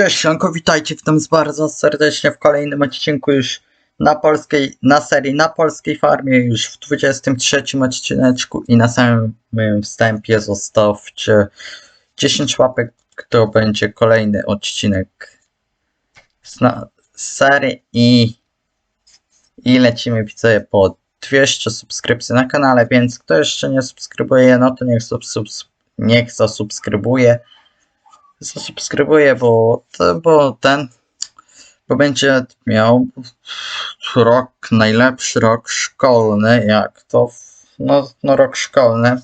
Cześć, witajcie w tym bardzo serdecznie w kolejnym odcinku już na polskiej, na serii na polskiej farmie, już w 23 odcineczku i na samym wstępie zostawcie 10 łapek, to będzie kolejny odcinek z, serii i, i lecimy widzę po 200 subskrypcji na kanale, więc kto jeszcze nie subskrybuje, no to niech, niech zasubskrybuje zasubskrybuję, bo, bo ten, bo będzie miał rok, najlepszy rok szkolny, jak to, no, no rok szkolny,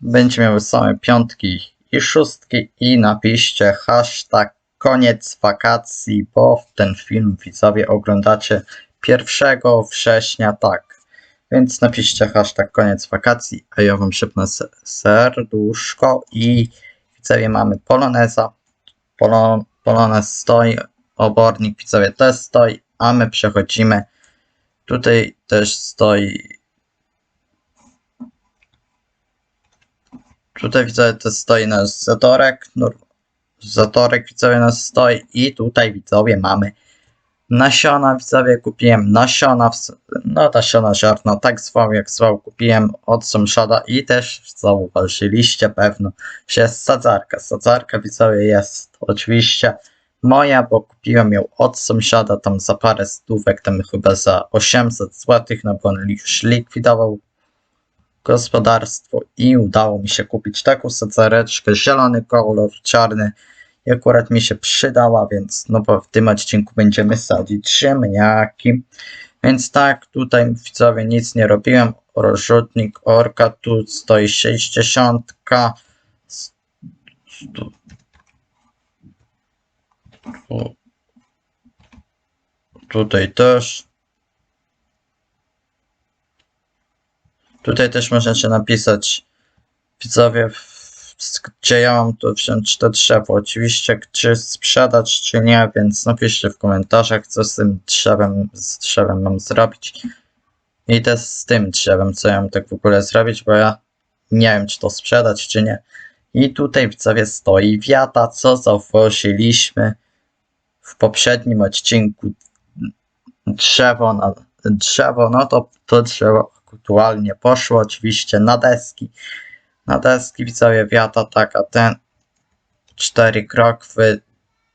będzie miał same piątki i szóstki i napiszcie hashtag koniec wakacji, bo ten film widzowie oglądacie 1 września, tak. Więc napiszcie hashtag koniec wakacji, a ja wam szybne se- serduszko i widzowie mamy Poloneza, Polon, Polonez stoi, obornik widzowie też stoi, a my przechodzimy, tutaj też stoi, tutaj widzowie też stoi nasz zatorek, no, zatorek widzowie nas stoi i tutaj widzowie mamy nasiona, widzowie kupiłem nasiona, no nasiona ziarna, tak zwał jak zwał, kupiłem od sąsiada i też zauważyliście pewno, że jest sadzarka. Sadzarka widzowie jest oczywiście moja, bo kupiłem ją od sąsiada tam za parę stówek, tam chyba za 800 zł, no bo on już likwidował gospodarstwo i udało mi się kupić taką sadzareczkę, zielony kolor, czarny i akurat mi się przydała, więc no bo w tym odcinku będziemy sadzić ziemniaki. Więc tak, tutaj widzowie nic nie robiłem. Rozrzutnik orka, tu stoi 60. S- Tu, tu, tutaj też. Tutaj też możecie napisać widzowie, w- gdzie ja mam to wziąć to drzewo. Oczywiście, czy sprzedać, czy nie, więc napiszcie w komentarzach, co z tym drzewem, z drzewem mam zrobić. I też z tym drzewem, co ja mam tak w ogóle zrobić, bo ja nie wiem, czy to sprzedać, czy nie. I tutaj widzowie stoi wiata, co zauważyliśmy w poprzednim odcinku. Drzewo, na, drzewo, no to to drzewo aktualnie poszło oczywiście na deski. Na deski widzowie wiata, tak, a ten cztery krokwy,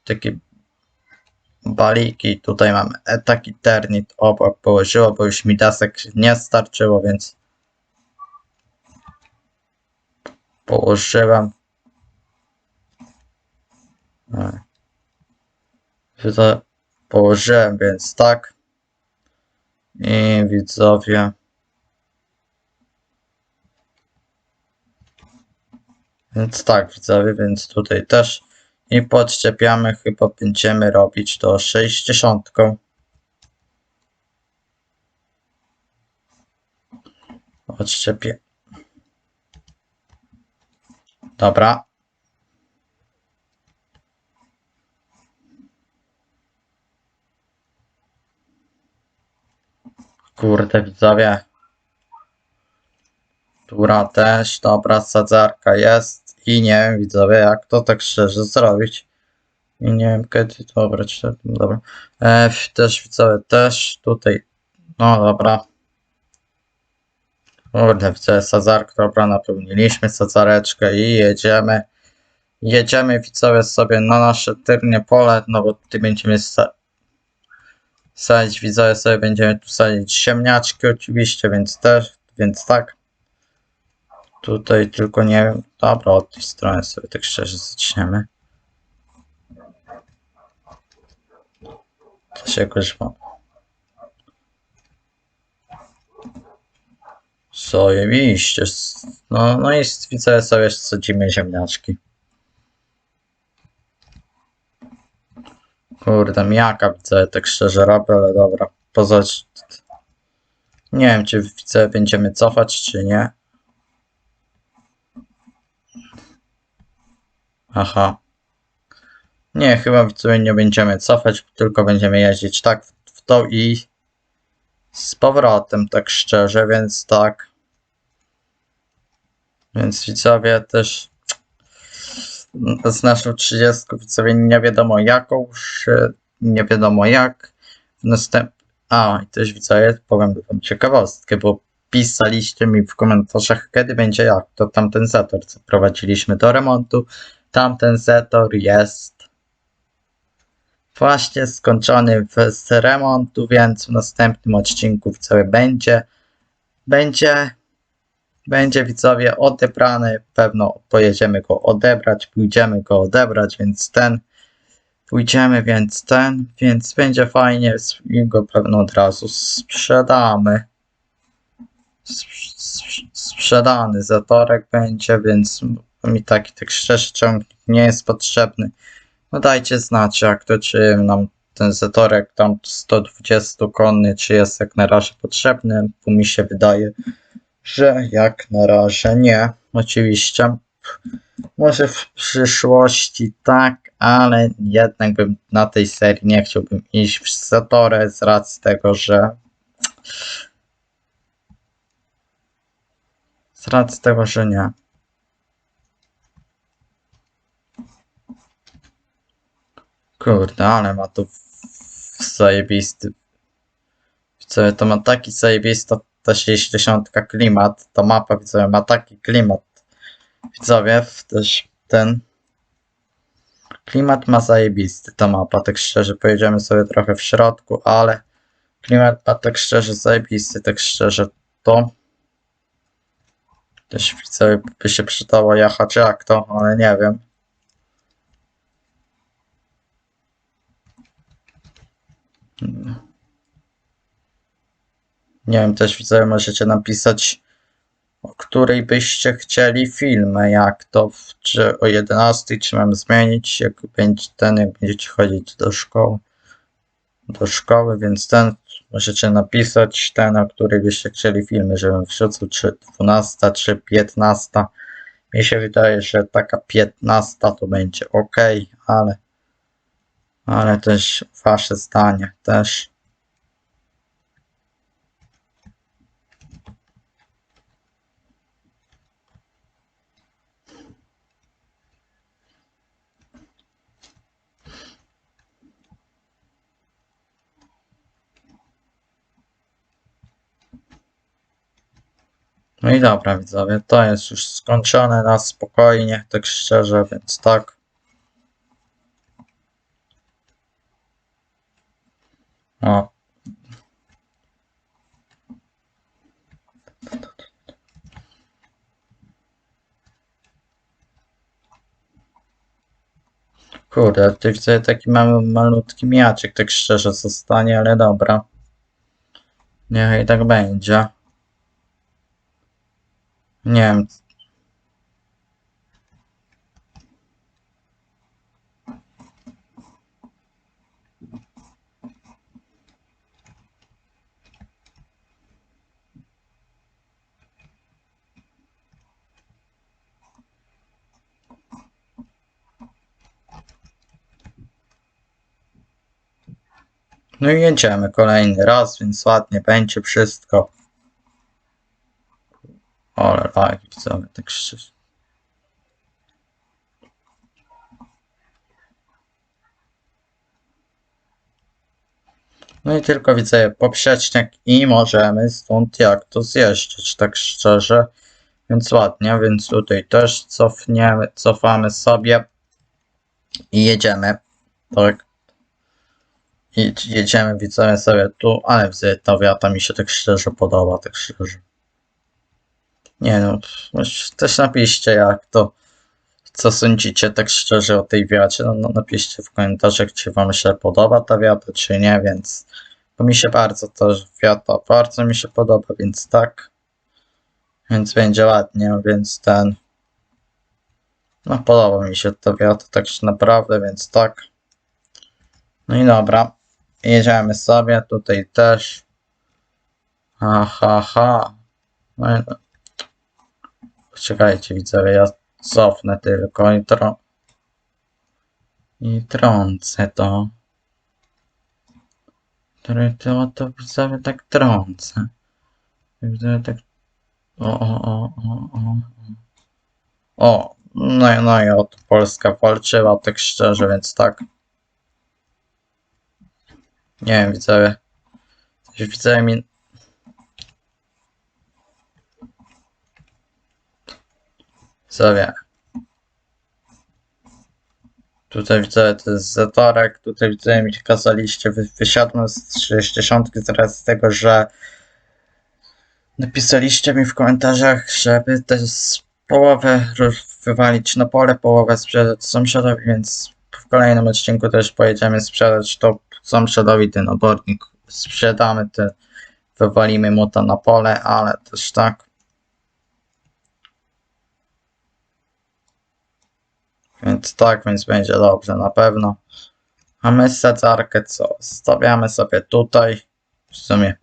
takie baliki. Tutaj mamy e, taki ternit obok położyło, bo już mi desek nie starczyło, więc położyłem. E, położyłem, więc tak. I widzowie. Więc tak, widzowie, więc tutaj też i podczepiamy, chyba będziemy robić to 60. Odszczepię. Dobra. Kurde, widzowie. Tura też, dobra, sadzarka jest i nie wiem, widzowie, jak to tak szczerze zrobić. I nie wiem, kiedy, to, dobra. E, też widzowie, też tutaj, no dobra. Kurde, widzowie, sadzarkę, dobra, napełniliśmy sadzareczkę i jedziemy. Jedziemy, widzowie, sobie na nasze tyrnie pole, no bo tutaj będziemy sa sadzić, widzowie, sobie będziemy tu sadzić ziemniaczki oczywiście, więc też, więc tak. Tutaj tylko nie wiem. Dobra, od tej strony sobie tak szczerze zaczniemy. Też jakoś mam. Zajebiście. No, no i widzę sobie sadzimy ziemniaczki. Kurde, miaka widzę, tak szczerze robię, ale dobra. Poza... Nie wiem, czy widzę będziemy cofać, czy nie. Aha. Nie, chyba widzowie nie będziemy cofać, tylko będziemy jeździć tak w, to i z powrotem, tak szczerze, więc tak. Więc widzowie też z naszą 30 widzowie nie wiadomo jaką, nie wiadomo jak. W następ... A, i też widzowie, powiem wam ciekawostkę, bo pisaliście mi w komentarzach, kiedy będzie jak, to tamten zator, co prowadziliśmy do remontu, tamten zator jest właśnie skończony w- remontu, więc w następnym odcinku widzowie będzie, będzie, będzie widzowie odebrany, pewno pojedziemy go odebrać, pójdziemy go odebrać, więc ten, pójdziemy, więc ten, więc będzie fajnie i go pewno od razu sprzedamy. Sprz- sprz- Sprzedany zatorek będzie, więc mi taki tak szczerze ciągnik nie jest potrzebny. No dajcie znać, jak to, czy nam ten zatorek tam 120 konny, czy jest jak na razie potrzebny, bo mi się wydaje, że jak na razie nie. Oczywiście, może w przyszłości tak, ale jednak bym na tej serii nie chciałbym iść w zatorę z racji tego, że z racji tego, że nie. Kurde, ale ma w- zajebisty. Widzowie, to ma taki zajebisty ta 60 klimat. Ta mapa, widzowie, ma taki klimat. Widzowie, też ten klimat ma zajebisty ta mapa, tak szczerze. Pojedziemy sobie trochę w środku, ale klimat ma tak szczerze zajebisty, tak szczerze to też widzowie by się przydało jechać jak to, ale nie wiem. Nie wiem, też widzowie możecie napisać, o której byście chcieli filmę, jak to, czy o 11, czy mam zmienić, jak będzie ten, jak będziecie chodzić do szkoły, do szkoły, więc ten możecie napisać, ten, o której byście chcieli filmy, żebym wrzucił, czy 12, czy 15. Mi się wydaje, że taka 15 to będzie ok, ale, ale też wasze zdanie też. No i dobra, widzowie, to jest już skończone na spokojnie, tak szczerze, więc tak. O. Kurde, ty widzę taki mały, malutki miaczek, tak szczerze zostanie, ale dobra. Niechaj tak będzie. Nie wiem. No i jedziemy kolejny raz, więc ładnie będzie wszystko. Ale lagi widzowie, tak szczerze. No i tylko widzę poprzecznik i możemy stąd jak to zjeżdżać, tak szczerze. Więc ładnie, więc tutaj też cofniemy, cofamy sobie i jedziemy. Tak. Jedziemy, widzowie sobie tu, ale widzę, ta wiata mi się tak szczerze podoba, tak szczerze. Nie no, też- napiszcie jak to, co sądzicie tak szczerze o tej wiacie, no, no napiszcie w komentarzach, czy wam się podoba ta wiata, czy nie, więc bo mi się bardzo to wiata, bardzo mi się podoba, więc tak, więc będzie ładnie, więc ten, no podoba mi się ta wiata tak naprawdę, więc tak. No i dobra, jedziemy sobie, tutaj też, ha ha no i Czekajcie, widzowie, ja cofnę tylko i tro... I trącę to. To, to, widzowie tak trącę. Widzowie tak... O, o, o, o, o. O, No, no i oto Polska walczyła, tak szczerze, więc tak. Nie wiem, widzowie. Widzowie mi... Widzowie. Tutaj widzę, to jest zatorek, tutaj widzę mi kazaliście, wy, wysiadłem z 60 teraz z tego, że napisaliście mi w komentarzach, żeby też połowę wywalić na pole, połowę sprzedać sąsiadowi, więc w kolejnym odcinku też pojedziemy sprzedać to sąsiadowi ten obornik. Sprzedamy ten, wywalimy mu to na pole, ale też tak. Więc tak, więc będzie dobrze na pewno. A my sadzarkę co? Stawiamy sobie tutaj. W sumie.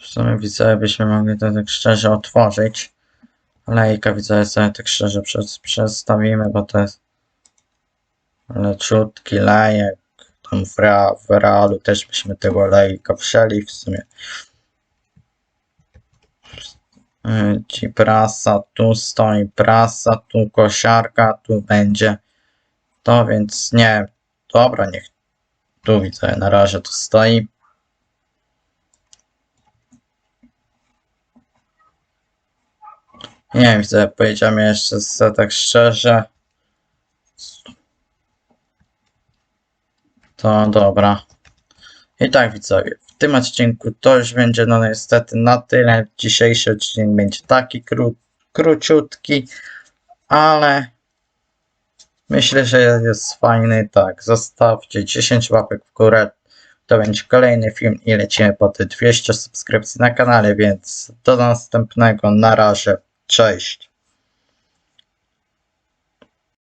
W sumie widzę, byśmy mogli to tak szczerze otworzyć. Lejka widzę, sobie tak szczerze przestawimy, bo to jest leciutki lejek. Tam w, rea, w realu też byśmy tego lejka wzięli w sumie. Yy, Ci prasa, tu stoi prasa, tu kosiarka, tu będzie to, więc nie, dobra, niech tu widzę, na razie to stoi. Nie wiem, widzę, pojedziemy jeszcze tak szczerze. To dobra. I tak widzowie, w tym odcinku to już będzie no niestety na tyle. Dzisiejszy odcinek będzie taki kró króciutki, ale myślę, że jest fajny. Tak, zostawcie 10 łapek w górę. To będzie kolejny film i lecimy po te 200 subskrypcji na kanale, więc do następnego. Na razie. Cześć.